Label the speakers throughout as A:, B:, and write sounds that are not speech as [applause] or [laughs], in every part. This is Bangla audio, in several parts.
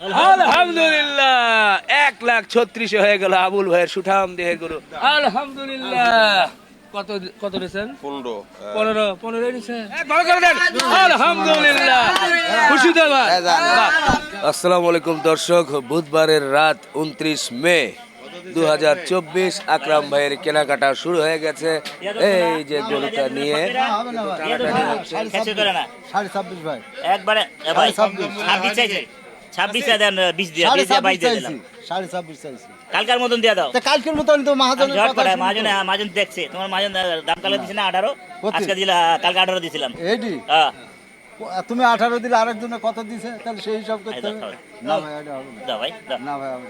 A: আলহামদুলিল্লাহ। এক লাখ ছত্রিশে হয়ে গেল আবুল ভাইয়ের সুঠাম দেহে গরু। আলহামদুলিল্লাহ। কত কত নিয়েছেন
B: পনেরো
A: পনেরো পনেরো নিয়েছেন ভালো করে দেন। আলহামদুলিল্লাহ। খুশি তো আসসালামু আলাইকুম দর্শক বুধবারের রাত উনত্রিশ মে দু আকরাম ভাইয়ের কেনাকাটা শুরু হয়ে গেছে। এই যে গরুটা নিয়ে।
C: একবারে এ
D: ছাব্বিশ।
C: ছাব্বিশ চাইছে ছাব্বিশ দেন বিশ দিয়ে বিশ দিয়ে বাইশ দিয়ে দিলাম।
D: সাড়ে ছাব্বিশ চাইছি।
C: কালকার মতন দিয়ে দাও।
D: কালকের মতন তো মাহাজনের
C: জট করে। মাজন মাজন দেখছে। তোমার মাজন দাম কালে দিছে না আঠারো? আজকে দিলা কালকে আঠারো দিছিলাম।
D: এইটি
C: হ্যাঁ।
D: তুমি আঠারো দিলে আরেকজনে কত দিছে? তাহলে সেই হিসাব করতে হবে। না ভাই এটা হবে না।
C: ভাই
D: না ভাই হবে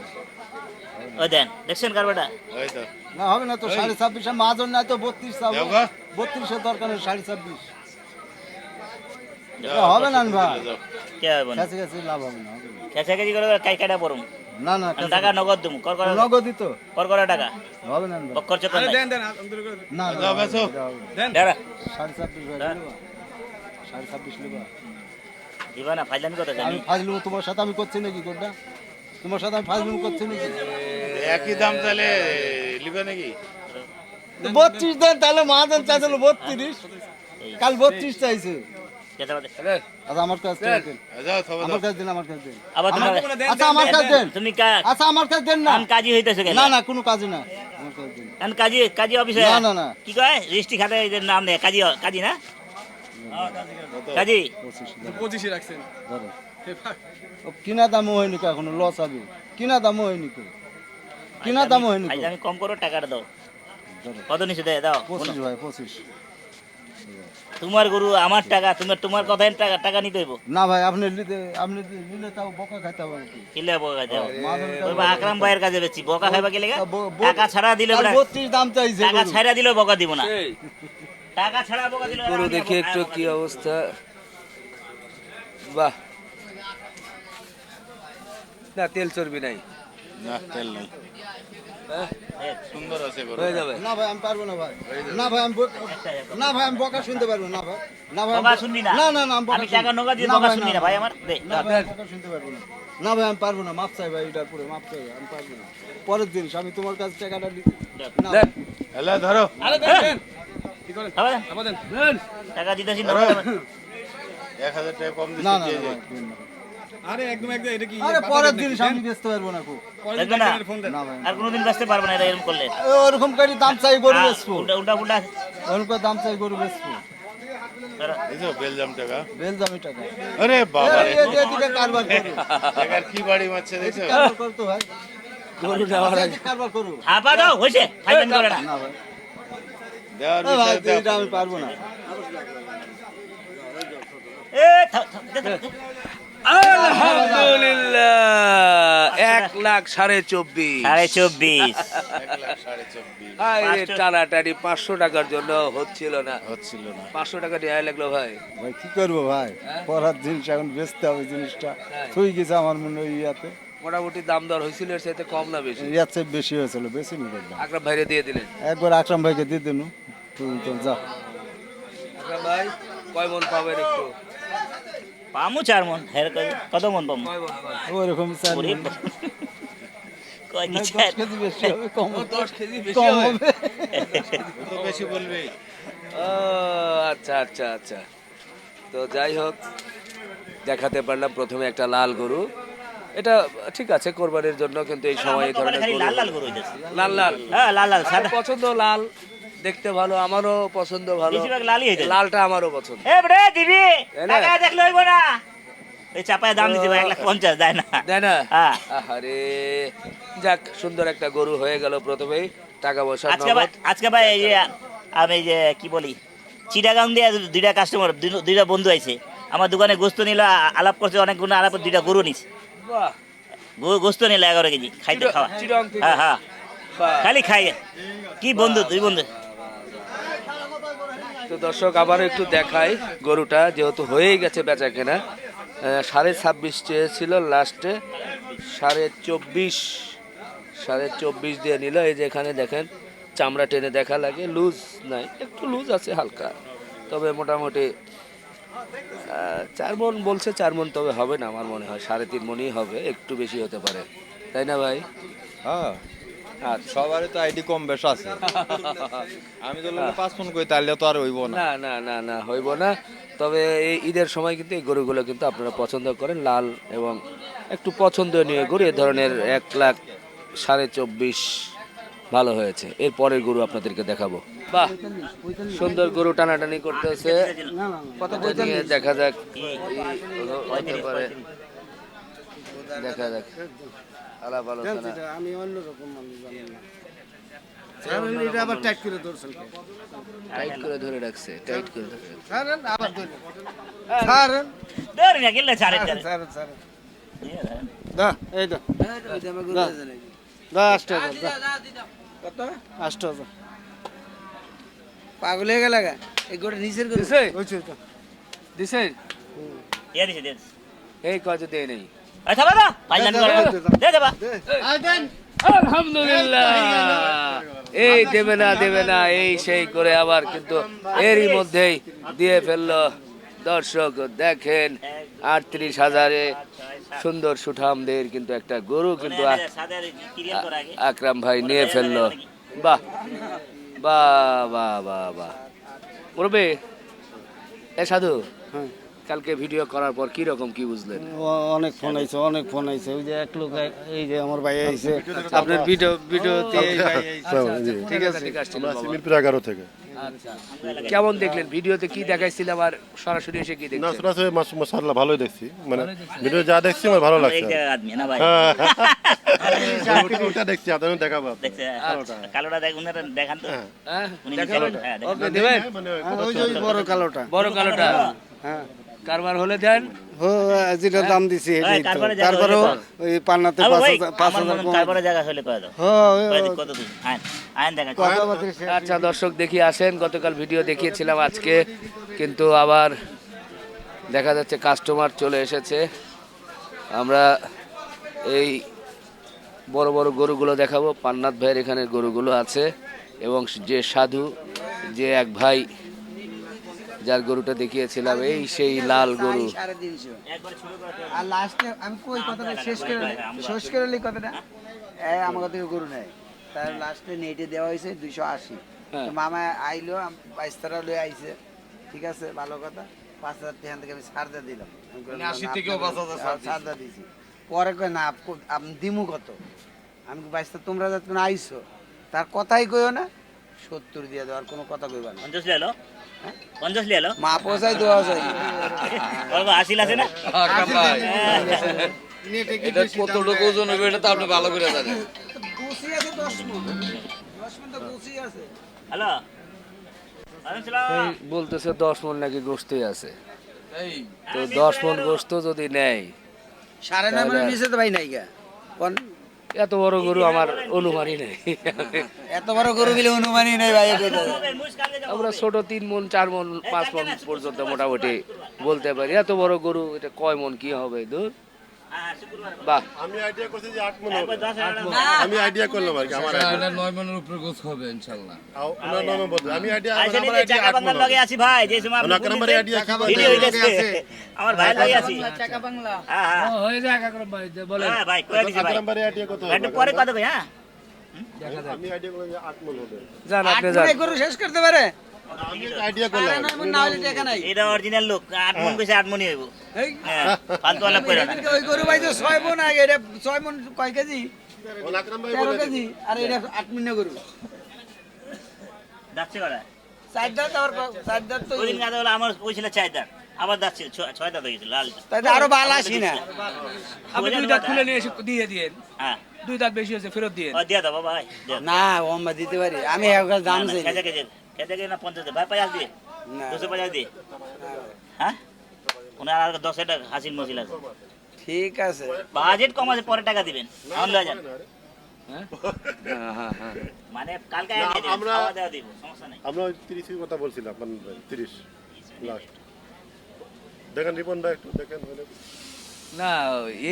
C: ওই দেন দেখছেন কারবাটা
B: ওই তো।
D: না হবে না তো সাড়ে ছাব্বিশে মাহাজন নাই তো বত্রিশ চাবো বত্রিশের দরকার সাড়ে ছাব্বিশ। হবে না ভাই।
C: কে হবে না
D: কাছে কাছে লাভ হবে না না।
C: করে কাই কাটা পড়ুম?
D: না না
C: টাকা নগদ দুম কর করা।
D: নগদই তো।
C: কর করা টাকা।
D: হবে না ভাই।
C: খরচ কর নাই
D: না না
B: যাও, বেচো।
D: এটা হবে না।
C: দাঁড়া।
D: সাড়ে ছাব্বিশ ভাই
C: হ্যাঁ।
D: লিবা। সাড়ে ছাব্বিশ লিবা।
C: দিবা না ফাইলামি কথা জানি
D: আমি ফাজলু তোমার সাথে আমি করছি নাকি কোনটা তোমার সাথে আমি ফাজলু করছি নাকি?
B: একই দাম তাহলে লিবে নাকি?
D: বত্রিশ দেন তাহলে মাহাজন চাইছিল বত্রিশ। কাল বত্রিশ চাইছে। আচ্ছা আমার কাছে দেন। আমার কাছে দেন আমার কাছে দেন।
C: আবার তোমার
D: আচ্ছা আমার কাছে দেন
C: তুমি
D: আচ্ছা আমার কাছে দেন না।
C: কাজী হইতেছে কেন?
D: না না কোনো কাজ না। আমার কাছে দেন।
C: আন কাজী কাজী অফিসে
D: না, না, না।
C: কি কয়? রেজিস্ট্রি খাতে এদের নাম নেই কাজী কাজী না? কাজী।
D: পঁচিশ ধরো। কিনা দামও হয়নি এখনও লস হবে। কিনা দামও হয়নি কিনা দামও হয়নি
C: আমি কম করো টাকাটা দাও। কত নিচে দেয় দাও।
D: পঁচিশ ভাই পঁচিশ।
C: তোমার গরু আমার টাকা তোমার তোমার কথাই টাকা টাকা নিতে হইব।
D: না ভাই আপনি নিতে আপনি নিলে তাও বকা খাইতে হবে
C: কিলে বকা দাও
D: মাধবের কাছে
C: আকরাম ভাইয়ের কাছে বেচি বকা খাইবা কি লেগে টাকা ছাড়া দিলে
D: কাল
C: বলে-
D: বত্রিশ দাম চাইছে
C: টাকা ছাড়া দিলে বকা দিব না। টাকা ছাড়া বকা দিলে
A: গরু দেখি একটু কি অবস্থা। বাহ। না তেল চর্বি নাই।
B: না তেল নাই।
A: হ্যাঁ,
B: সুন্দর আছে
A: হয়ে যাবে।
D: না ভাই আমি পারব না ভাই। না ভাই আমি না ভাই আমি বকা শুনতে পারব না ভাই। না ভাই
C: বকা শুনবি না?
D: না না না
C: আমি টাকা নগদ দিয়ে বকা
D: ভাই,
C: শুনবি
D: না
C: ভাই আমার? দে
D: না ভাই আমি বকা শুনতে পারব না। না ভাই আমি পারব না। মাপ চাই ভাই এটার পরে মাপ চাই আমি পারব না। পরের দিন আমি তোমার কাছে টাকাটা নিতে না।
B: এলা ধরো।
C: না?
A: দেন।
C: টাকা দিতেছি না।
B: এক হাজার টাকা কম
D: না
B: দিচ্ছি
D: না। আরে একদম একদম এটা কি আরে পরের জিনিস আমি বেচতে পারব না খুব
C: না
D: না
C: আর কোনোদিন বাঁচতে পারব না এরকম করলে।
D: ওরকম করে দাম চাই গরু বেচবো।
C: উল্টা উল্টা
D: ওরকম দাম চাই গরু বেচবো।
B: আরে বাবা রে
D: কারবার
B: কি বাড়ি মারছে দেখছ?
D: করতো ভাই।
A: গরু নেওয়ার আগে।
D: কারবার করো।
C: হাপা দাও হয়েছে। ফাইনাল করে না
D: ভাই।
B: দেওয়ার বিষয়ে
D: আমি পারব না।
C: এ থাম, থাম, দে, দে, দে।
A: আলহামদুলিল্লাহ এক লাখ সাড়ে চব্বিশ।
C: সাড়ে চব্বিশ।
A: টানাটানি পাঁচশো টাকার জন্য হচ্ছিল না।
B: হচ্ছিল না।
A: পাঁচশো টাকা নেওয়া লাগল ভাই।
D: ভাই কি করব ভাই? পরার জিনিস এখন বেচতে হবে জিনিসটা। থই গেছে আমার মনে হয় ইয়াতে।
A: মোটামুটি দাম দর হয়েছিল এর সাথে কম না বেশি?
D: ইয়ার চেয়ে বেশি হয়েছিল বেশি নি করলাম
A: আকরাম ভাইরে দিয়ে দিলেন।
D: একবার আকরাম ভাইকে দিয়ে দিন। তুই তো যা।
A: আকরাম ভাই কয় মন পাবেন একটু?
C: পামু চার মন হের কত মন পামু?
A: কয় মন
D: ওরকম
C: ওরে বাবা। কয় কি চার?
D: কেজি বেশি হবে কম
A: দশ কেজি বেশি হবে?
D: হবে।
B: তো বেশি বলবে?
A: আচ্ছা আচ্ছা আচ্ছা। তো যাই হোক দেখাতে পারলাম প্রথমে একটা লাল গরু। এটা ঠিক আছে কোরবানির জন্য কিন্তু এই সময় এই ধরনের
C: লাল লাল গরু
A: লাল লাল?
C: হ্যাঁ লাল লাল
A: পছন্দ লাল। দেখতে ভালো আমারও পছন্দ ভালো।
C: লালই
A: লালটা আমারও পছন্দ।
C: এ দিবি।
A: তাই
C: দেখলে হইব না। এই চাপায় দাম দিতে এক লাখ পঞ্চাশ দেয় না।
A: তাই না?
C: হ্যাঁ।
A: আরে যাক সুন্দর একটা গরু হয়ে গেল প্রথমেই টাকা পয়সা
C: আজকে ভাই আজকে ভাই এই যে আমি যে কি বলি চিটাগাং দিয়ে দুইটা কাস্টমার দুইটা বন্ধু আইছে। আমার দোকানে গোস্ত নিল আলাপ করছে অনেকগুলো আলাপ দুইটা গরু নিছে। গোস্ত নিল এগারো কেজি খাইতে খাওয়া। হ্যাঁ হ্যাঁ। খালি খাই। কি বন্ধু দুই বন্ধু?
A: তো দর্শক আবার একটু দেখাই গরুটা যেহেতু হয়েই গেছে বেচা কেনা সাড়ে ছাব্বিশ চেয়েছিল লাস্টে, সাড়ে চব্বিশ সাড়ে চব্বিশ দিয়ে নিল। এই যে এখানে দেখেন, চামড়া টেনে দেখা লাগে, লুজ নাই, একটু লুজ আছে হালকা। তবে মোটামুটি চার মন বলছে চার মন, তবে হবে না আমার মনে হয়, সাড়ে তিন মনই হবে, একটু বেশি হতে পারে। তাই না ভাই?
E: হ্যাঁ।
A: আচ্ছা
E: সবারই তো আইডি কম বেশ আছে। আমি তো পাঁচ ফোন করি তাহলে তো আর হইব না।
A: না না না না, হইব না। তবে এই ঈদের সময় কিন্তু এই গরুগুলো কিন্তু আপনারা পছন্দ করেন, লাল এবং একটু পছন্দনীয় গরু, এ ধরনের এক লাখ সাড়ে চব্বিশ ভালো হয়েছে। এর পরের গরু আপনাদেরকে দেখাবো। বাহ, সুন্দর গরু টানাটানি করতেছে। দেখা যাক। দেখা যাক। আলাপ আলোচনা
D: আমি অন্যরকম মানুষ জানি না। এটা আবার টাইট করে ধরছেন
A: টাইট করে ধরে রাখছে টাইট করে ধরে।
D: ছাড়েন আবার ধরুন ছাড়েন।
C: ধরে না গেলে ছাড়েন ছাড়েন
D: ছাড়েন। দা এই দা। দা আষ্ট হাজার দা।
F: কত?
D: আষ্ট হাজার।
F: পাগল হয়ে গেল গা। এই গোটা নিচের গরু
A: দিছে? দিছে? এই কাজ দিয়ে নেই।
C: এই দে দেবা।
A: আলহামদুলিল্লাহ। এই দেবে না দেবে না এই সেই করে আবার কিন্তু এরই মধ্যেই দিয়ে ফেলল। দর্শক দেখেন আটত্রিশ হাজারে সুন্দর সুঠামদের কিন্তু একটা গরু কিন্তু আকরাম ভাই নিয়ে ফেলল। বাহ বাহ বাহ বাহ বাহ। করবে এ সাধু
D: হ্যাঁ।
A: কালকে ভিডিও করার পর কি রকম কি বুঝলেন?
D: ও- অনেক ফোন আইছে অনেক ফোন আইছে। ওই যে এক লোক এই যে আমার ভাই আইছে। আপনার ভিডিও ভিডিওতে এই ভাই আইছে।
A: ঠিক আছে। ঠিক আছে
G: মিরপুর এগারো থেকে।
A: কেমন দেখলেন? ভিডিওতে কি দেখাইছিলাম আর সরাসরি এসে কি
G: না
A: দেখছেন
G: সরাসরি মাসাল্লাহ ভালোই দেখছি। মানে ভিডিও যা দেখছি আমার ভালো
C: এই
G: লাগছে
C: যে আদমি না ভাই?
G: হ্যাঁ। ওটা- দেখছি আপনাদের দেখাবো
C: দেখছে কালোটা দেখ উনারা দেখান তো।
A: হ্যাঁ
C: উনি
A: দেখাবেন?
C: হ্যাঁ দেখান।
A: দেবেন?
G: মানে
D: ওই যে বড় কালোটা।
A: বড় কালোটা।
D: হ্যাঁ।
A: কারবার হলে দেন।
D: ও যেটা দাম দিছি তারপরেও ওই পান্নাতে পাঁচ হাজার
C: তারপরে জায়গা হলে দাও
D: হ্যাঁ,
C: কত
D: শেষ।
A: আচ্ছা দর্শক দেখি আসেন। গতকাল ভিডিও দেখিয়েছিলাম আজকে কিন্তু আবার দেখা যাচ্ছে কাস্টমার চলে এসেছে। আমরা এই বড় বড় গরুগুলো দেখাবো। পান্নাথ ভাইয়ের এখানে গরুগুলো আছে এবং যে সাধু যে এক ভাই যার গরুটা দেখিয়েছিলাম এই সেই লাল গরু।
F: আর লাস্টে আমি কই কথাটা? শেষ করে শেষ করে কথাটা? এই আমার থেকে গরু নেয়। তার লাস্টে নেটে দেওয়া হয়েছে দুইশো আশি।
A: হ্যাঁ।
F: মামা আইলো লয়ে আইছে। ঠিক আছে ভালো কথা। পাঁচ হাজার টাকা থেকে আমি সারদা দিলাম। কইলাম,
B: মানে
F: সারদা দিছি পরে কয় না আপ- আপনি দিমু কত? আমি কই, বাইশ তা তোমরা যখন আইছো তার কথাই কইও না। সত্তর দিয়ে দেওয়ার কোনো কথা কইবা না।
C: পঞ্চাশ
F: মা
C: বলব আছে। না?
E: এটা কতটুকু ওজন হবে এটা তো আপনি ভালো করে জানেন
C: হ্যালো
A: বলতেছে দশ মন নাকি গোস্তই আছে। তো দশ মন গোস্ত যদি নেয়
F: সাড়ে নয় মনের নিচে তো ভাই নাই গা।
A: এত বড় গরু আমার অনুমানই নেই।
F: এত বড় গরু দিলে অনুমানই নেই ভাই।
A: আমরা ছোট তিন মন চার মন পাঁচ মন পর্যন্ত মোটামুটি বলতে পারি। এত বড় গরু এটা কয় মন কি হবে? দূর। বাহ।
G: আমি আইডিয়া করছি যে আট মন হবে
C: একবার দশ হাজার টাকা।
G: আমি আইডিয়া করলাম আর কি আমার idea।
E: নয় মনের উপরে গোছ হবে ইনশাল্লাহ।
G: ওনার নামে বদলে আমি আইডিয়া আমার আইডিয়া
C: চাকা
G: মন
C: লগে আছি ভাই যে সময় আপনি
G: ওনার নাম্বারে আইডিয়া কি
C: ভিডিও হইতেছে। আমার ভাই লগে আছি। হ্যাঁ হ্যাঁ।
A: হয়ে যাক আকরাম ভাই বলেন।
C: হ্যাঁ ভাই কয়ে দিছি ভাই।
G: নাম্বারে আইডিয়া কত হবে?
C: একটু পরে কথা কই হ্যাঁ?
G: আমি আইডিয়া করলাম যে আট মন হবে।
A: যান আপনি যান।
F: গরু শেষ করতে পারে? মন নাই।
C: এটা অরিজিনাল লোক আট মন কইছে আট মনই হইব। হ্যাঁ ফালতু আলাপ কইরা
F: ওই গরু ভাই তো ছয় মন আগে এটা ছয় মন কয় কেজি? তেরো কেজি আর এটা আট মিনিট গরু।
C: যাচ্ছে করা
F: চার দাঁত আবার চার দাঁত তো
C: ওই গাদা বলে আমার ওই ছিল চার দাঁত আবার দাঁত ছিল ছয় দাঁত হয়ে গেছিল লাল
F: তাই তো আরও ভালো আসি না।
A: আপনি দুই দাঁত খুলে নিয়ে এসে দিয়ে দিয়েন।
C: হ্যাঁ।
A: দুই দাঁত বেশি হয়েছে ফেরত দিয়ে
C: দিয়া দাও ভাই
F: না ওম্মা দিতে পারি। আমি দাম চাই।
C: খেজা কেজি খেজা কেজি না পঞ্চাশ ভাই পঞ্চাশ দিয়ে। দুশো পঞ্চাশ দিয়ে। হ্যাঁ? ওনার আর দশ টাকা হাসিল মসিল আছে।
F: ঠিক আছে।
C: বাজেট কম আছে পরে টাকা দিবেন। যান
A: হ্যাঁ? হ্যাঁ
C: মানে কালকে
G: না,
C: আনিয়ে দিবেন,
G: আমরা-
C: খাওয়া দাওয়া দিব সমস্যা নাই।
G: আমরা তিরিশের কথা বলছিলাম তিরিশ লাস্ট দেখেন রিপন ভাই একটু দেখেন
A: না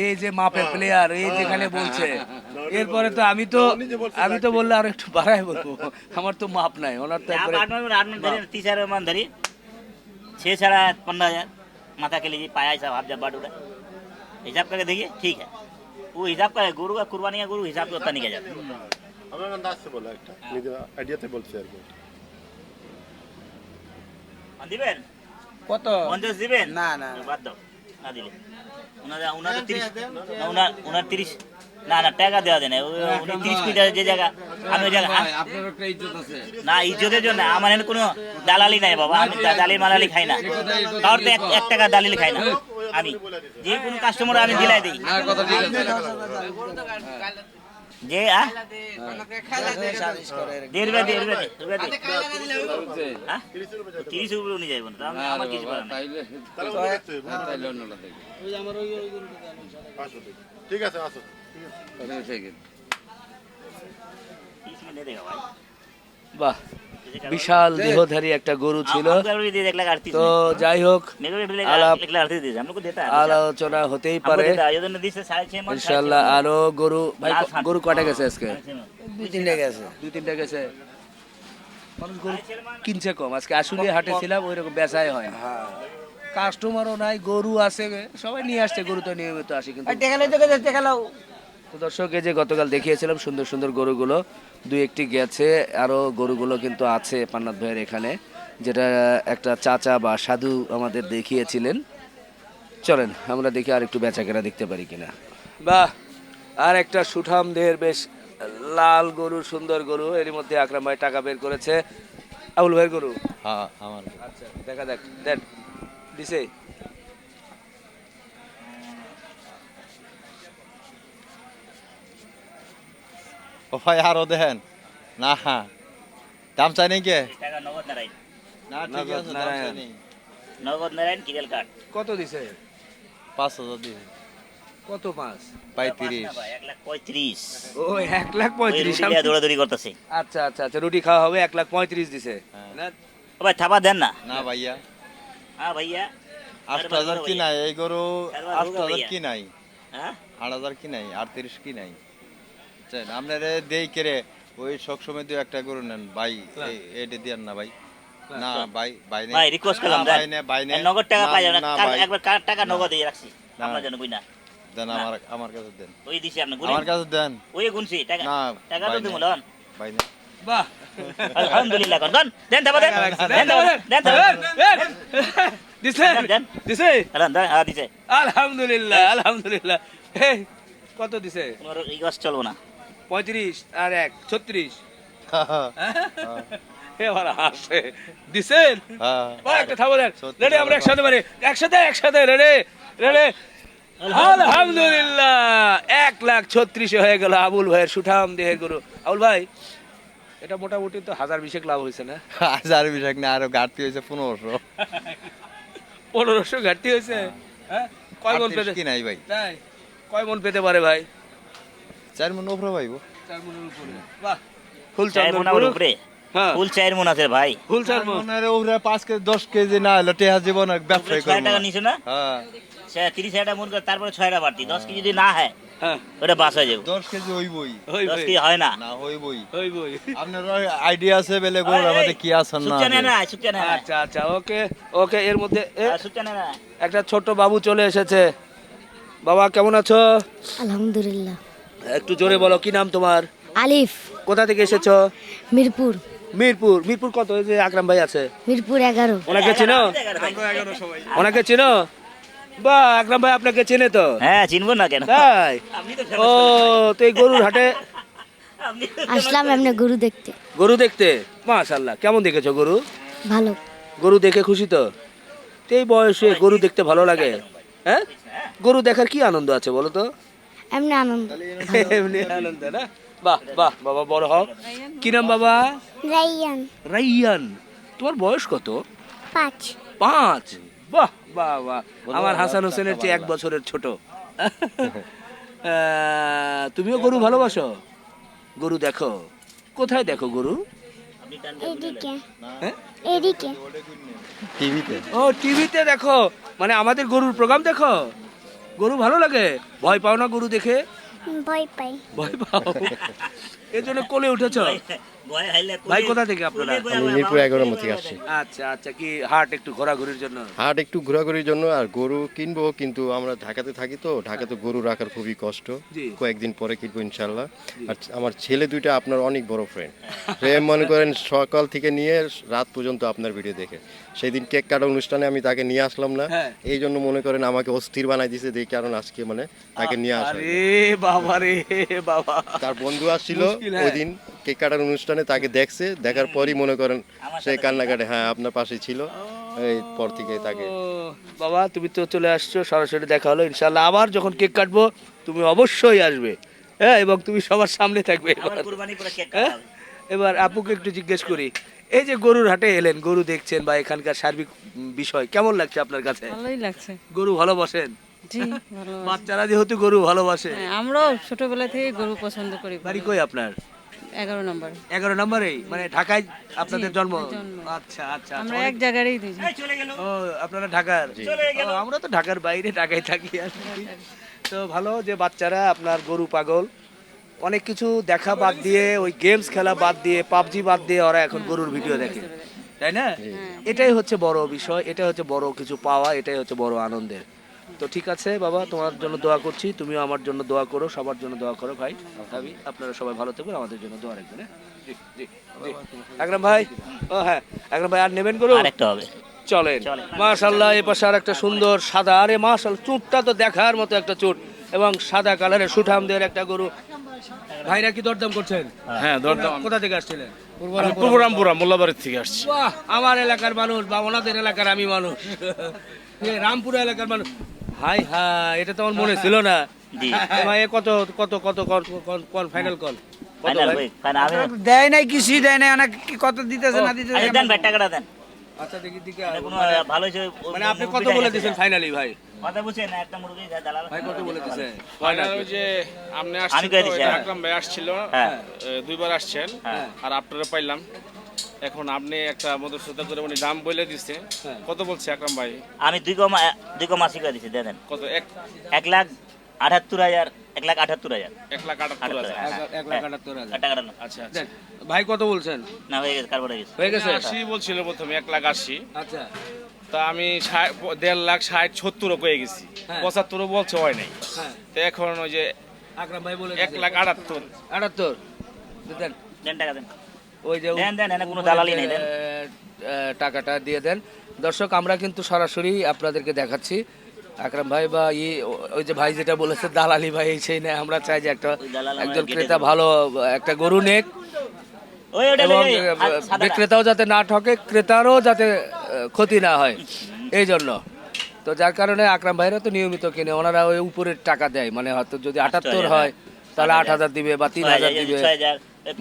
A: এই যে মাপে প্লেয়ার এই যেখানে বলছে [laughs] এরপরে তো আমি তো আমি তো বললে আরো একটু বাড়াই বলবো আমার তো মাপ নাই ওনার তো
C: आप
A: একবারে
C: आठ मन आठ मन धरी तीस हजार मन धरी छः साढ़े पंद्रह हजार माथा के लीजिए पाया हिसाब आप जब बाट उठा हिसाब करके देखिए ठीक है वो हिसाब का है गुरु का कुर्बानी का गुरु हिसाब से उतना नहीं किया जाता
G: আমার আন্দাজ से बोला একটা নিজের আইডিয়াতে বলছি আর কি
C: আর দিবেন
F: কত
C: পঞ্চাশ দিবেন
F: না, না, না।
C: বাদ দাও না দিলে ওনার ওনার তিরিশ না ওনার ওনার তিরিশ না না টাকা দেওয়া দেয় না। ও- উনি তিরিশ মিটার যে জায়গা আমি ওই জায়গা
A: আপনার একটা ইজ্জত আছে।
C: না ইজ্জতের জন্য আমার এখানে কোনো দালালি নাই বাবা। আমি দালালি মালালি খাই না। কারোর তো এক- এক টাকা দালালি খাই না। আমি যে কোনো কাস্টমার আমি দিলাই দিই।
A: কথা ঠিক আছে।
C: যে আ
F: সালিশ করে এরকম।
C: দেড় রুপিয়া দেড় রুপিয়া দে, রুপিয়া হ্যাঁ? তিরিশ রুপিয়া উনি যাইব না আমার কিছু করার নাই
A: তাইলে
G: তাহলে ওটা দেখতে হবে।
A: তাইলে অন্যটা দেখি
D: ওই যে আমার ওই ওই গরুটা দেন, ওই সাদা।
G: আসো দেখি। ঠিক আছে আসো
A: সেকেন্ড
C: তিরিশ মিনিট দেগা ভাই
A: বাহ বিশাল দেহধারী একটা গরু ছিল। তো যাই হোক আলোচনা হতেই পারে। ইনশাল্লাহ আরও গরু ভাই গরু কটা গেছে আজকে?
F: দুই গেছে।
A: দুই গেছে। মানুষ গরু কিনছে কম। আজকে আসলে হাটে ছিলাম ওই রকম বেচাই হয় কাস্টমারও নাই গরু আছে। সবাই নিয়ে আসছে গরু তো নিয়মিত আসে কিন্তু। দর্শক যে গতকাল দেখিয়েছিলাম সুন্দর সুন্দর গরুগুলো। দুই একটি গেছে আরও গরুগুলো কিন্তু আছে পান্নাথ ভাইয়ের এখানে যেটা একটা চাচা বা সাধু আমাদের দেখিয়েছিলেন। চলেন আমরা দেখি আর একটু বেচাকেনা দেখতে পারি কিনা। বাহ আর একটা সুঠাম দেহের বেশ লাল গরু সুন্দর গরু এর মধ্যে আকরাম ভাই টাকা বের করেছে। আবুল ভাইয়ের গরু?
E: হ্যাঁ আমার
A: আচ্ছা দেখা দেখ দেন দিছে।
E: ও ভাই আরও দেখেন। না হ্যাঁ দাম চাই নাকি
C: নগদ নারায়ণ।
E: না ঠিক আছে দাম চাই নাই।
C: নগদ নারায়ণ কিরেল কাঠ
A: কত দিছে?
E: পাঁচ হাজার দিয়ে
A: কত মাস
E: পঁয়ত্রিশ।
C: এক লাখ পঁয়ত্রিশ।
A: ও এক লাখ পঁয়ত্রিশ।
C: দৌড়াদৌড়ি করতেছে।
A: আচ্ছা আচ্ছা আচ্ছা রুটি খাওয়া হবে এক লাখ পঁয়ত্রিশ দিছে।
E: হ্যাঁ।
C: ও ভাই থাপা দেন না।
E: না ভাইয়া।
C: হ্যাঁ ভাইয়া।
E: আট হাজার কি নাই? এই গরু আট হাজার কি নাই?
C: হ্যাঁ?
E: আট হাজার কি নাই? আটত্রিশ কি নাই? বুঝছেন আপনারা দেই কেরে ওই সব সময় দিয়ে একটা গরু নেন। ভাই এইটা না ভাই। না ভাই ভাই নেই।
C: ভাই রিকোয়েস্ট করলাম
E: ভাই নেই ভাই
C: এই নগদ টাকা পাই
E: না,
C: একবার কার টাকা নগদ দিয়ে রাখছি
E: না।
C: আপনার জন্য বুঝনা
E: দেন আমার আমার কাছে দেন।
C: ওই দিছি আপনি
E: আমার কাছে দেন।
C: ওই গুনছি টাকা
E: না,
C: টাকা তো
E: নেই।
C: লন।
E: ভাই নেই।
A: বাহ।
C: আলহামদুলিল্লাহ কর দেন দেন। থাপা দেন দেন থাপা দেন। দেন
A: দিছে। দিছে?
C: হ্যাঁ দিছে।
A: আলহামদুলিল্লাহ আলহামদুলিল্লাহ। কত দিছে?
C: তোমার এই গাছ চলবো না।
A: পঁয়ত্রিশ আর এক ছত্রিশ। [laughs] এবার হাসে দিছেন?
E: হ্যাঁ।
A: একটা থামো দেন।
E: সত্যি
A: আমরা একসাথে একসাথে একসাথে রেডি রেডি। আলহামদুলিল্লাহ। এক লাখ ছত্রিশে হয়ে গেল আবুল ভাইয়ের সুঠাম দেহের গরু। আবুল ভাই এটা মোটামুটি তো হাজার বিশেক লাভ হয়েছে না? [laughs]
E: হাজার বিশাক না আরও ঘাটতি হয়েছে পনেরোশো।
A: পনেরোশো ঘাটতি হয়েছে? হ্যাঁ। কয় মন পেতে
E: কি নাই ভাই?
A: তাই কয় মন পেতে পারে ভাই?
E: চার মন উপরে ভাই
A: চার মনের উপরে। বাহ। ফুল
C: চার
A: চন্দন
C: উপরে?
A: হ্যাঁ।
C: ফুল চার মন আছে ভাই।
A: ফুল চার মন
E: মনের উপরে পাঁচ কেজি দশ কেজি না হলে টেহা জীবন ব্যবসায়ী
C: ছয় টাকা নিছো না?
E: হ্যাঁ।
C: সে- তিরিশ হাজার টাকা মন করে তারপরে ছয়টা বাড়তি। দশ কেজি যদি না হয়
A: হ্যাঁ।
C: ওটা বাস যাবে।
E: দশ কেজি হইবই।
C: হয় না?
E: না হইবই।
A: হই
E: আপনার আইডিয়া আছে বেলে আমাদের কি আছেন না
C: সুচ্চা না সুচ্চা
A: আচ্ছা আচ্ছা ওকে ওকে এর মধ্যে
C: আর না
A: একটা ছোট বাবু চলে এসেছে। বাবা কেমন আছো?
H: আলহামদুলিল্লাহ।
A: একটু জোরে বলো কি নাম তোমার?
H: আলিফ।
A: কোথা থেকে এসেছ?
H: মিরপুর।
A: মিরপুর মিরপুর কত? ওই যে আকরাম ভাই আছে।
H: মিরপুর এগারো।
A: ওনাকে চেনো? ওনাকে চেনো? বা আকরাম ভাই আপনাকে চেনে তো?
C: হ্যাঁ চিনবো না কেন?
A: তাই? ও তো এই গরুর হাটে
H: আসলাম এমনি গরু দেখতে।
A: গরু দেখতে? মাশাল্লাহ কেমন দেখেছ গরু?
H: ভালো।
A: গরু দেখে খুশি তো? তো এই বয়সে গরু দেখতে ভালো লাগে। হ্যাঁ? গরু দেখার কি আনন্দ আছে বলো তো?
H: এমনি আনন্দ।
A: এমনি আনন্দ না? বাহ বাহ বাবা বড় হও। কি নাম বাবা?
H: রাইয়ান।
A: রাইয়ান। তোমার বয়স কত?
H: পাঁচ।
A: পাঁচ? বাহ বাহ বাহ। আমার হাসান হোসেনের চেয়ে এক বছরের ছোট। তুমিও গরু ভালোবাসো? গরু দেখো। কোথায় দেখো গরু? হ্যাঁ?
E: টিভিতে।
A: ও টিভিতে দেখো। মানে আমাদের গরুর প্রোগ্রাম দেখো? গরু ভালো লাগে? ভয় পাও না গরু দেখে?
H: ভয় পাই।
A: ভয় পাও। এই জন্য কোলে উঠেছ? ভাই কোথা থেকে আপনারা?
I: আমি মিরপুর এগারোর মধ্যে আসছি।
A: আচ্ছা আচ্ছা কি হাট একটু ঘোরাঘুরির জন্য?
I: হাট একটু ঘোরাঘুরির জন্য আর গরু কিনবো কিন্তু আমরা ঢাকাতে থাকি তো ঢাকাতে গরু রাখার খুবই কষ্ট। কয়েকদিন পরে কিনবো ইনশাল্লাহ। আর আমার ছেলে দুইটা আপনার অনেক বড় ফ্রেন্ড প্রেম মনে করেন সকাল থেকে নিয়ে রাত পর্যন্ত আপনার ভিডিও দেখে। সেই দিন কেক কাটা অনুষ্ঠানে আমি তাকে নিয়ে আসলাম না।
A: হ্যাঁ।
I: এই জন্য মনে করেন আমাকে অস্থির বানাই দিয়েছে এই কারণ আজকে মানে তাকে নিয়ে আসা
A: আরে বাবা রে বাবা।
I: তার বন্ধু আসছিল। ওই দিন কেক কাটার অনুষ্ঠানে তাকে দেখছে দেখার পরই মনে করেন সে কান্নাকাটে হ্যাঁ আপনার পাশে ছিল। এই পর থেকে তাকে।
A: বাবা তুমি তো চলে আসছো সরাসরি দেখা হলো ইনশাল্লাহ আবার যখন কেক কাটবো তুমি অবশ্যই আসবে হ্যাঁ এবং তুমি সবার সামনে থাকবে এবার। হ্যাঁ? এবার আপুকে একটু জিজ্ঞেস করি এই যে গরুর হাটে এলেন গরু দেখছেন বা এখানকার সার্বিক বিষয় কেমন লাগছে আপনার কাছে?
J: ভালোই লাগছে।
A: গরু ভালোবাসেন?
J: জি
A: বাচ্চারা যেহেতু গরু ভালোবাসে।
J: হ্যাঁ, আমরাও ছোটবেলা থেকে গরু পছন্দ করি
A: বাড়ি কই আপনার?
J: এগারো নম্বর।
A: এগারো নম্বরেই? মানে ঢাকায় আপনাদের জন্ম?
J: জন্ম।
A: আচ্ছা আচ্ছা
J: আমরা
A: আচ্ছা।
J: এক জায়গারই
C: গেল।
A: ও আপনারা ঢাকার? আমরা তো ঢাকার বাইরে ঢাকায় থাকি আর তো ভালো যে বাচ্চারা আপনার গরু পাগল অনেক কিছু দেখা বাদ দিয়ে ওই গেমস খেলা বাদ দিয়ে পাবজি বাদ দিয়ে ওরা এখন গরুর ভিডিও দেখে। তাই না? এটাই হচ্ছে বড় বিষয় এটাই হচ্ছে বড় কিছু পাওয়া এটাই হচ্ছে বড় আনন্দের। তো ঠিক আছে বাবা তোমার জন্য দোয়া করছি। তুমিও আমার জন্য দোয়া করো সবার জন্য দোয়া করো ভাই। ভাবি আপনারা সবাই ভালো থাকবেন আমাদের জন্য দোয়া রাখবেন হ্যাঁ? আকরাম ভাই ও হ্যাঁ আকরাম ভাই আর নেবেন গরু?
C: আরেকটা হবে।
A: চলেন। মাশাল্লাহ এ পাশে আর একটা সুন্দর সাদা আরে মাশাল চুটটা তো দেখার মতো একটা চুট। এবং সাদা কালারের সুঠামদের একটা গরু। ভাইরা কি দরদাম করছেন?
B: হ্যাঁ দরদাম।
A: কোথা থেকে আসছিলেন?
B: পূর্বরামপুরা মোল্লাবাড়ির থেকে আসছি।
A: আমার এলাকার মানুষ বা ওনাদের এলাকার আমি মানুষ। [laughs] রামপুরা এলাকার মানুষ। হাই হাই এটা তো আমার মনে ছিল না। ভাই কত কত কত কোন ফাইনাল কল
F: দেয় নাই কিছুই দেয় নাই অনেক কত দিতেছে না দিতেছে
C: আচ্ছা দেন ভাই টাকাটা দেন।
A: আচ্ছা দেখি দিকে
C: মানে
A: মানে-
C: ভালো হয়েছে
A: মানে আপনি কত বলে দিয়েছেন ফাইনালি ভাই?
C: কথা বুঝছেন একটা মুরগি দালাল
A: ভাই কত বলে দিয়েছেন?
B: ফাইনাল ওই যে আপনি এটা
C: হ্যাঁ।
B: আকরাম ভাই আসছিল
C: হ্যাঁ।
B: দুইবার আসছেন
C: হ্যাঁ।
B: আর আপনারা পাইলাম। এখন আপনি একটা মধ্যস্থতা করে উনি দাম বলে দিচ্ছে
A: হ্যাঁ।
B: কত বলছে আকরাম ভাই?
C: আমি দুই কমা দুই কমা করে দিচ্ছি দেন দেন।
B: কত? এক?
C: এক লাখ আটাত্তর হাজার এক লাখ আটাত্তর হাজার।
B: এক লাখ আটাত্তর হাজার।
A: এক- লাখ আটাত্তর হাজার।
C: আর টাকাটা না
B: আচ্ছা আচ্ছা।
A: দেন, ভাই কত বলছেন?
C: না হয়ে গেছে কারবার হয়ে গেছে।
A: হয়ে গেছে?
B: আশি বলছিল প্রথমে এক লাখ আশি।
A: আচ্ছা।
B: তা আমি ষাট- দেড় লাখ ষাট সত্তরও পেয়ে গেছি।
A: হ্যাঁ।
B: পঁচাত্তরও বলছে হয় নাই।
A: হ্যাঁ।
B: তো এখন ওই যে
A: আকরাম ভাই বলে
B: এক লাখ আটাত্তর।
A: আটাত্তর। দেন।
C: দেন টাকা দেন।
A: ওই যে
C: দেন, দেন, কোনো দালালি নেই, দেন।
A: টাকাটা দিয়ে দেন। দর্শক আমরা কিন্তু সরাসরি আপনাদেরকে দেখাচ্ছি। আকরাম ভাই বা ই ওই যে ভাই যেটা বলেছে দালালি ভাই এই সেই নেয় আমরা চাই যে একটা একজন ক্রেতা ভালো একটা গরু নেক। এবং। বিক্রেতাও যাতে না ঠকে ক্রেতারও যাতে ক্ষতি না হয়। এই জন্য। তো যার কারণে আকরাম ভাইরা তো নিয়মিত কিনে। ওনারা ওই উপরের টাকা দেয়। মানে হয়তো যদি আটাত্তর হয় তাহলে
C: আট
A: আট হাজার দিবে বা তিন হাজার দিবে।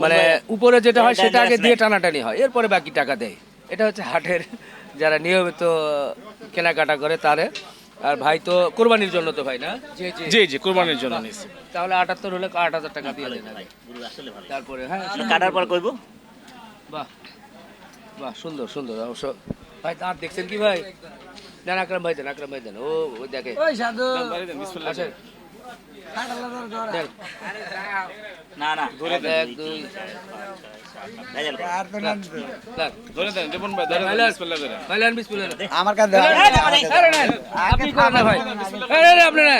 A: মানে উপরে যেটা হয় সেটা আগে। দিয়ে টানাটানি হয়। এরপরে বাকি টাকা দেয়। এটা হচ্ছে হাটের যারা নিয়মিত কেনাকাটা করে তারে। আর ভাই তো কোরবানির জন্য তো ভাই না?
B: জি জি। কোরবানির জন্য নিচ্ছি
A: তাহলে আটাত্তর হলে আট হাজার টাকা দিয়ে দেন আগে।
C: আসলে ভালো।
A: তারপরে হ্যাঁ
C: কাটার পর কইবো
A: বাহ বাহ সুন্দর সুন্দর। অবশ্য ভাই দাঁত দেখছেন কি ভাই? দেন আকরাম ভাই দেন আকরাম ভাই দেন। ও ও দেখে।
F: ওই সাধু।
C: না না।
A: দেন
B: ধরে দেন ভাই ধরে দেন বিসমিল্লাহ করে
A: ভাইলান বিসমিল্লাহ
F: আমার কাছে
A: আপনি করেন না ভাই আরে আরে আপনি না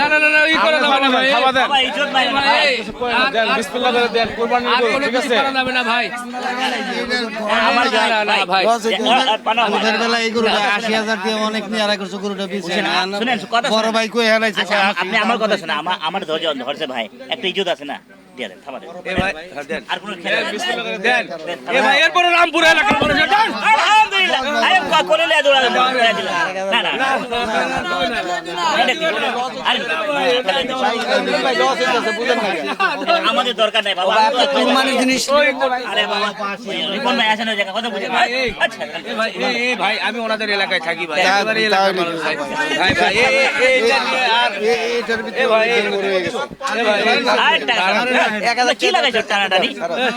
A: না না না ই করে না ভাই
B: খাওয়া দেন
C: বাবা, ইজ্জত নাই না,
A: ভাই, এই, আর-
B: দেন বিসমিল্লাহ করে দেন কোরবানির
A: আর
B: গরু
A: কোনো
B: ঠিক আছে
A: করা যাবে না ভাই
C: আমার
A: না, না, না, ভাই।
C: পানো
D: বেলা এই গরুটা আশি হাজার দিয়ে অনেক নিয়ে আড়াই করছ গরুটা বেশি
C: শুনেন কথা
D: বড় ভাই কই হেলাইছে
C: আচ্ছা আপনি আমার কথা শুনে আমার আমার ধৈর্য ধরছে ভাই একটা ইজ্জত আছে না? দিয়ে দেন থামা দেন
A: এ ভাই হ্যাঁ, দেন
C: আর কোনো
A: দেন এ ভাই এরপরে রামপুর এলাকার মানুষ দেন
C: আলহামদুলিল্লাহ আরে ক- করে লিয়ে দৌড়া দেন, না না না এটা কি বলে? আরে, আমাদের দরকার নাই বাবা
F: জিনিস
C: আরে বাবা রিপন ভাই আসেন ওই জায়গায় কথা বুঝে ভাই আচ্ছা
A: ভাই এ এ ভাই আমি ওনাদের এলাকায় থাকি ভাই একেবারে এলাকার মানুষ ভাই নিয়ে আর ভাই
C: কি লাগাইছো টানাটানি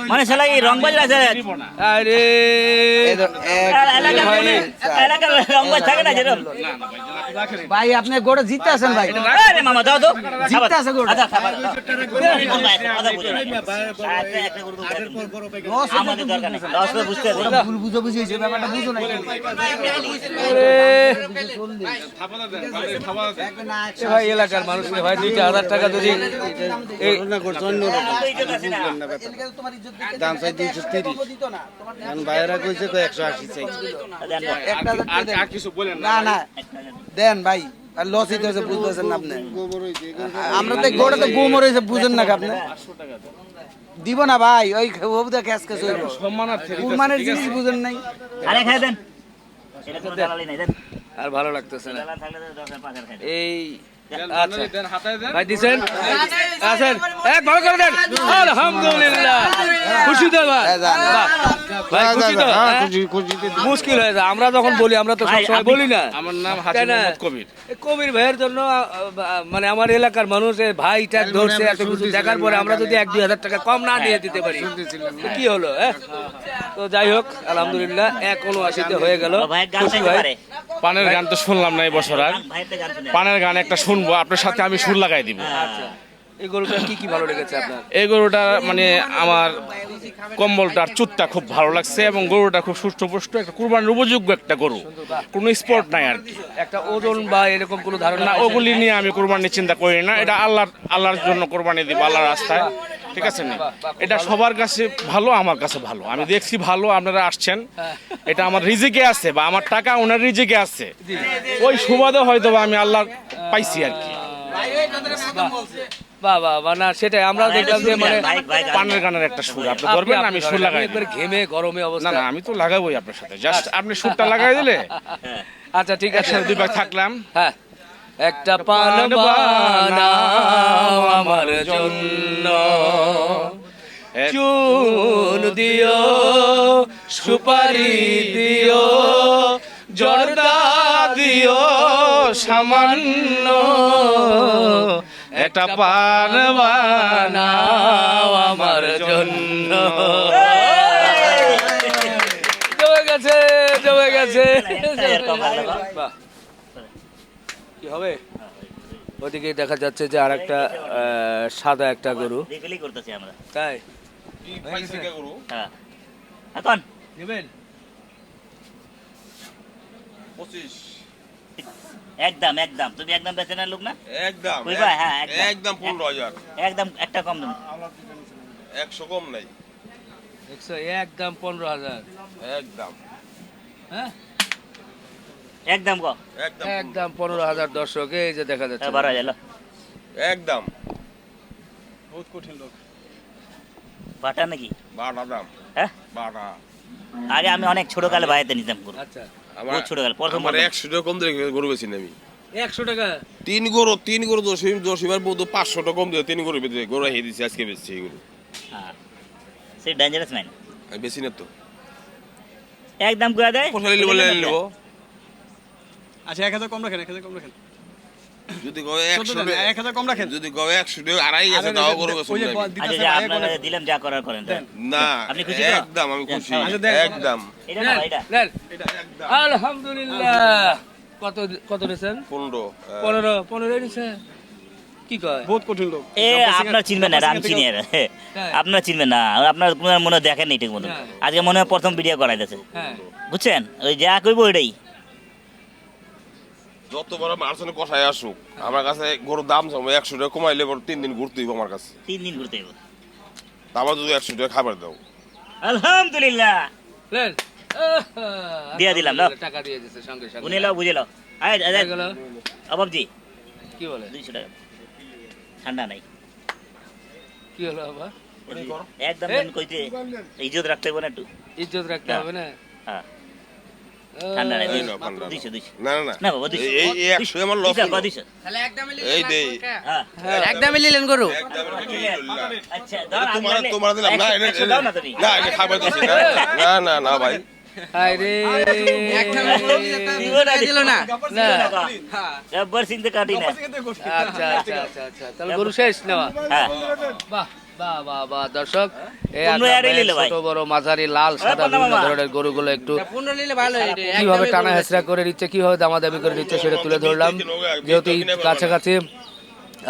C: মানে শালা এই রংবাজ আছে
A: আরে
C: এলাকার মনে- রংবাজ থাকে না যেরকম
D: ভাই আপনি গোটা জিততে আছেন ভাই
C: আরে মামা দাও তো
D: জিততে আছে গোটা
C: আচ্ছা খাবার দাও। কথা বুঝো না। আচ্ছা, একটা গরু দুধ দেন। আমাদের দরকার নেই লস বুঝতে
D: ভুল বুঝো বুঝি হয়েছে ব্যাপারটা বুঝো না
A: ভাই এলাকার মানুষকে ভাই দুইটা হাজার টাকা যদি এই
K: দাম চাই। দুইশো তিরিশ এখন কইছে তো একশো আশি চাই।
B: আর
D: দেন।
B: কিছু বলেন
D: না না দেন ভাই আর লস হইতে হয়েছে বুঝতেছেন না আপনি। আমরা তো গোটা তো গোমর হয়েছে বুঝেন না আপনি। দিব না ভাই ওই ওবদা ক্যাশ ক্যাশ হইব।
B: সম্মানার্থে
D: জিনিস বুঝেন নাই।
C: আরে খাই দেন। এটা কোনো দালালি নাই দেন।
A: আর ভালো লাগতেছে না। এই
B: দেন, দেন হাতায় দেন।
A: ভাই দিছেন? আছেন? এক ভালো করে দেন। আলহামদুলিল্লাহ। খুশি তো ভাই ভাই খুশি তো? হ্যাঁ? মুশকিল হয়ে যায়। আমরা যখন বলি আমরা তো সবসময় বলি না।
B: আমার নাম কবির।
A: কবির ভাইয়ের জন্য মানে আমার এলাকার মানুষ ভাই ট্যাগ ধরছে এত কিছু দেখার পরে আমরা যদি এক দুই হাজার টাকা কম না দিয়ে দিতে পারি। কি হলো হ্যাঁ? তো যাই হোক আলহামদুলিল্লাহ এক উনআশিতে হয়ে গেল। খুশি ভাই?
B: পানের গান তো শুনলাম না এই বছর আর। পানের গান একটা শুনব। আপনার সাথে আমি সুর লাগাই দিব।
A: আচ্ছা এই গরুটা কি কি ভালো লেগেছে আপনার?
B: এই গরুটা মানে আমার কম্বলটার চুটটা খুব ভালো লাগছে এবং গরুটা খুব সুস্থ পুষ্ট একটা কুরবানির উপযোগ্য একটা গরু। কোনো স্পট নাই আর কি।
A: একটা ওজন বা এরকম কোনো ধারণা
B: ওগুলি নিয়ে আমি কোরবানির চিন্তা করি না। এটা আল্লাহর আল্লাহর জন্য কোরবানি দিব আল্লাহর রাস্তায়। ঠিক আছে না? এটা সবার কাছে ভালো আমার কাছে ভালো। আমি দেখছি ভালো আপনারা আসছেন। এটা আমার রিজিকে আছে বা আমার টাকা ওনার রিজিকে আছে। ওই সুবাদে হয়তো বা আমি আল্লাহ পাইছি আর কি।
A: বাহ বাহ বাহ না সেটাই আমরা দেখলাম যে মানে
B: পানের গানের একটা সুর আপনি ধরবেন আমি সুর লাগাই
A: একবারে ঘেমে গরমে অবস্থা
B: না আমি তো লাগাবোই আপনার সাথে। জাস্ট [laughs] আপনি সুরটা লাগাই দিলে?
A: আচ্ছা ঠিক আছে।
B: দুই ভাগ থাকলাম।
A: হ্যাঁ। একটা পান বানাও আমার জন্য। চুন দিও সুপারি দিও জর্দা
B: দিও। সামান্য একটা পান
A: বানাও আমার জন্য। জমে গেছে জমে গেছে। কি হবে? ওদিকে দেখা যাচ্ছে যে আর একটা সাদা একটা গরু।
C: করতেছি আমরা।
A: তাই?
C: হ্যাঁ। এখন
A: নেবেন?
C: একদম একদম। তুমি একদম বেচে না লোক না?
L: একদম
C: বুঝবা হ্যাঁ একদম।
L: একদম পনেরো হাজার
C: একদম একটা কম দেন
L: একশো কম নাই।
A: একশো একদম পনেরো হাজার।
L: একদম।
A: হ্যাঁ?
C: একদম কো?
L: একদম
A: একদম পনেরো হাজার দর্শক এই যে দেখা যাচ্ছে।
C: বারো হাজার লো।
L: একদম।
C: বাটা নাকি?
L: বাটা দাম।
C: হ্যাঁ?
L: বাটা।
C: আগে আমি অনেক ছোট কালে বাইরে নিতাম
A: আচ্ছা।
L: আমার
C: ছোট প্রথম
L: টাকা কম দিয়ে গরু বেছি আমি।
A: একশো টাকা?
L: তিন গরু তিন গরু দশ দশ এবার বলতো পাঁচশো টাকা কম দিয়ে তিন গরু বেঁধে গরু হিয়ে দিচ্ছে আজকে বেচছি
C: হ্যাঁ। সে ডেঞ্জারাস ম্যান
L: আমি বেশি না তো।
C: একদম করে দেয়
L: বলে নেব।
K: আচ্ছা এক হাজার কম রাখেন এক হাজার কম রাখেন।
L: যদি কবে একশো
K: এক হাজার কম রাখেন।
L: যদি কবে একশো আড়াই গেছে তাও আমি।
C: আচ্ছা আপনারা দিলাম যা করার করেন
L: না
C: আপনি খুশি
L: একদম আমি খুশি।
C: আচ্ছা,
L: একদম।
A: আলহামদুলিল্লাহ। কত কত নিয়েছেন
L: পনেরো
A: পনেরো পনেরো নিছে কি কয়?
K: বহুত কঠিন লোক।
C: এ আপনার চিনবেন না রাম চিনি এর। আপনার চিনবেন না আপনার কোনো মনে হয় দেখেন ঠিক মতো
A: হ্যাঁ।
C: আজকে মনে হয় প্রথম ভিডিও করাইতেছে।
A: হ্যাঁ।
C: বুঝছেন? ওই যা কইব ওইটাই।
L: যত বড় মার্সনে কষায় আসুক। আমার কাছে গরুর দাম জমে একশো টাকা কমাইলে পর তিন দিন ঘুরতে হইব আমার কাছে।
C: তিন দিন ঘুরতে হইব।
L: তা আমার যদি একশো টাকা খাবার দাও।
C: আলহামদুলিল্লাহ। দিয়া দিলাম, নাও।
A: টাকা দিয়ে দিছে সঙ্গে সঙ্গে।
C: উনি লাও বুঝে লাও আয়
A: গেল
C: অবাবজি
A: কি বলে?
C: দুইশো টাকা। ঠান্ডা নাই।
A: কি হলো আবার?
C: একদম কইতে ইজ্জত রাখতে হবে না একটু।
A: ইজ্জত রাখতে হবে না?
C: হ্যাঁ। ঠান্ডা নাই
L: না না না।
C: বাবা
L: এই এই আমার লস। এই
C: হ্যাঁ।
D: একদমই নিলেন গরু।
C: আচ্ছা দাও
L: তোমার তোমার দিলাম। না এটা
C: না
L: এটা খাবার দিছি না। না না না ভাই।
A: হায় রে
C: না, না।
A: না।
C: দিও না। বাবা। গব্বর সিং তো কাটি না।
A: আচ্ছা আচ্ছা আচ্ছা আচ্ছা। তাহলে গরু শেষ নেওয়া।
C: হ্যাঁ।
A: বাহ। বাহ বাহ বাহ দর্শক। ছোট বড় মাঝারি লাল সাদা বিভিন্ন ধরনের গরুগুলো একটু কীভাবে টানা হেঁচড়া করে কীভাবে দামাদামি করে দিচ্ছে সেটা তুলে ধরলাম। যেহেতু কাছাকাছি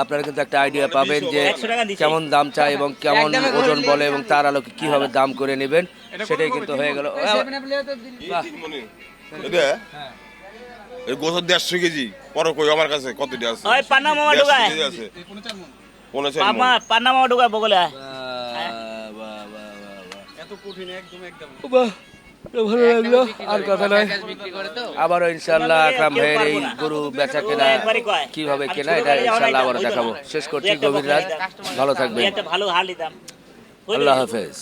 A: আপনারা কিন্তু একটা আইডিয়া পাবেন যে
C: 100 টাকা দিছে।
A: কেমন দাম চাই এবং কেমন ওজন বলে এবং তার আলোকে কীভাবে দাম করে নেবেন সেটাই কিন্তু হয়ে গেল।
L: গোসর দেড়শো কেজি পরে কই আমার কাছে কত আছে?
C: মামা। পান্না মামা ঢুকায় বগলে
A: ভালো লাগল। আর কথা নয়। আবারও ইনশাল্লাহ আকরাম ভাইয়ের এই গরু বেচা কেনা কীভাবে কেনা এটা ইনশাল্লাহ
C: আবার
A: আবারও দেখাবো। শেষ করছি গভীর রাত। ভালো
C: থাকবে ভালো হাল দিতাম।
A: আল্লাহ হাফেজ।